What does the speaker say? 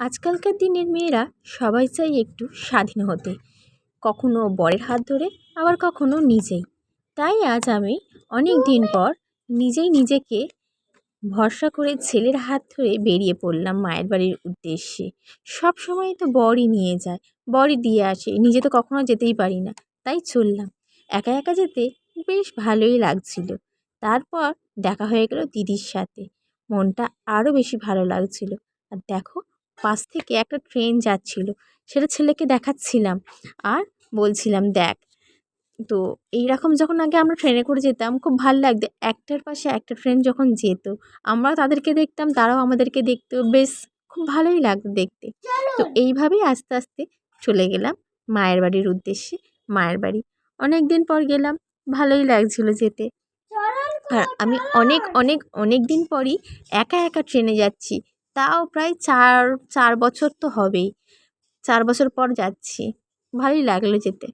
আজকালকার দিনের মেয়েরা সবাই চাই একটু স্বাধীন হতে। কখনো বরের হাত ধরে, আবার কখনো নিজেই। তাই আজ আমি অনেক দিন পর নিজেই নিজেকে ভরসা করে ছেলের হাত ধরে বেরিয়ে পড়লাম মায়ের বাড়ির উদ্দেশ্যে। সব সময় তো বরই নিয়ে যায়, বরই দিয়ে আসে, নিজে তো কখনো যেতেই পারি না, তাই চললাম। একা একা যেতে বেশ ভালোই লাগছিল। তারপর দেখা হয়ে গেল দিদির সাথে। মনটা আরও বেশি ভালো লাগছিল। আর দেখো পাশ থেকে একটা ট্রেন যাচ্ছিল। সেটা ছেলেকে দেখাচ্ছিলাম আর বলছিলাম, দেখ। তো এইরকম যখন আগে আমরা ট্রেনে করে যেতাম, খুব ভালো লাগতো। একটার পাশে একটা ট্রেন যখন যেত, আমরাও তাদেরকে দেখতাম, তারাও আমাদেরকে দেখতো। বেশ, খুব ভালোই লাগতো দেখতে। তো এইভাবেই আস্তে আস্তে চলে গেলাম মায়ের বাড়ির উদ্দেশ্যে, মায়ের বাড়ি। অনেক দিন পর গেলাম, ভালোই লাগছিল যেতে। আর আমি অনেক অনেক অনেক দিন পরই একা একা ট্রেনে যাচ্ছি। তাও প্রায় চার চার বছর তো হবেই। চার বছর পর যাচ্ছি। ভালোই লাগল যেতে।